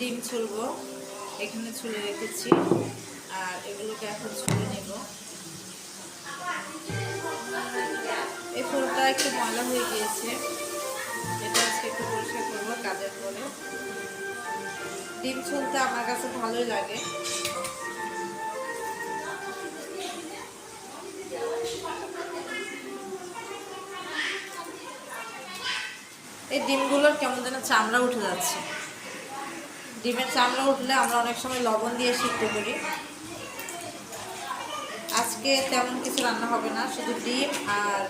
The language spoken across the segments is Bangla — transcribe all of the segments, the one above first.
ডিম ছুলবো। এখানে ছুলে রেখেছি। আর এগুলোকে এখন ছুলে নেব। এই ফুলটা একটু ময়লা হয়ে গিয়েছে। এটা আজকে একটু পরিষ্কার করব কাজের পরে। ডিম ছুলতে আমার কাছে ভালোই লাগে। এই ডিমগুলোর কেমন যেন চামড়া উঠে যাচ্ছে। ডিমের চামড়া উঠলে আমরা অনেক সময় লবণ দিয়ে সিদ্ধ করি। আজকে তেমন কিছু রান্না হবে না, শুধু ডিম আর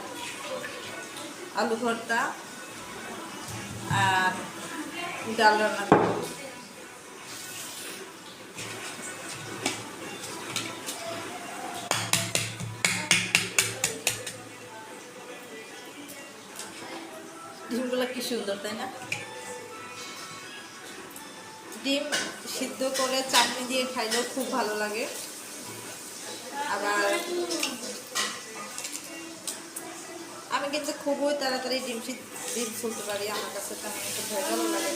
আলু ভর্তা আর ডাল রান্না করব। ডিমগুলো কি সুন্দর, তাই না? ডিম সিদ্ধ করে চাটনি দিয়ে খাইলেও খুব ভালো লাগে। আবার আমি কিন্তু খুবই তাড়াতাড়ি ডিম ডিম ফুলতে পারি, আমার কাছে একটু ভেজালও লাগে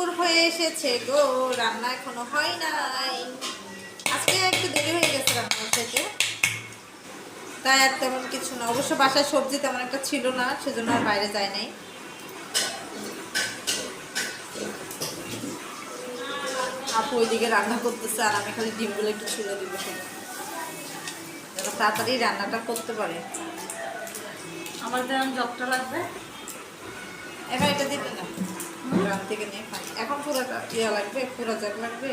দুপুর হয়ে এসেছে গো রান্না এখনও হয় নাই। আজকে একটু দেরি হয়ে গেছে রান্না থেকে। তাই আর তেমন কিছু না। অবশ্য বাসায় সবজি তেমন একটা ছিল না সেজন্য আর বাইরে যায় নাই। আপু ওইদিকে রান্না করতেছে আর আমি খালি ডিমগুলো একটু ছুলে দিব। যেন তাড়াতাড়ি রান্নাটা করতে পারে। আমার যেমন জবটা লাগবে। এখন এটা দিবে না। গ্রাম থেকে নিয়ে খান এখন পুরো ইয়া লাগবে পুরো জাগ লাগবে।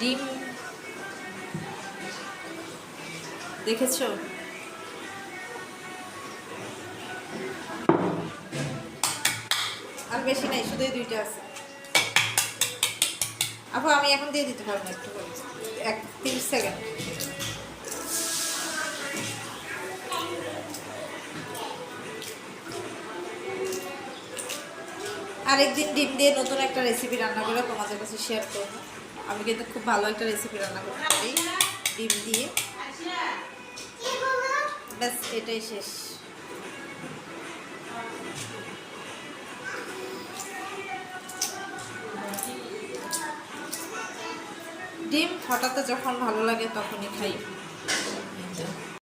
ডিম। দেখেছ? আর বেশি নাই শুধু দুইটা আছে। আপু, আমি এখন দিয়ে দিতে পারব একটু এক তিরিশ সেকেন্ড। আরেকদিন ডিম দিয়ে নতুন একটা রেসিপি রান্না করে তোমাদের কাছে শেয়ার করব। আমি কিন্তু খুব ভালো একটা রেসিপি রান্না করতে পারি। ডিম দিয়ে। ব্যাস, এটাই শেষ। ডিম হঠাৎ যখন ভালো লাগে তখনই খাই।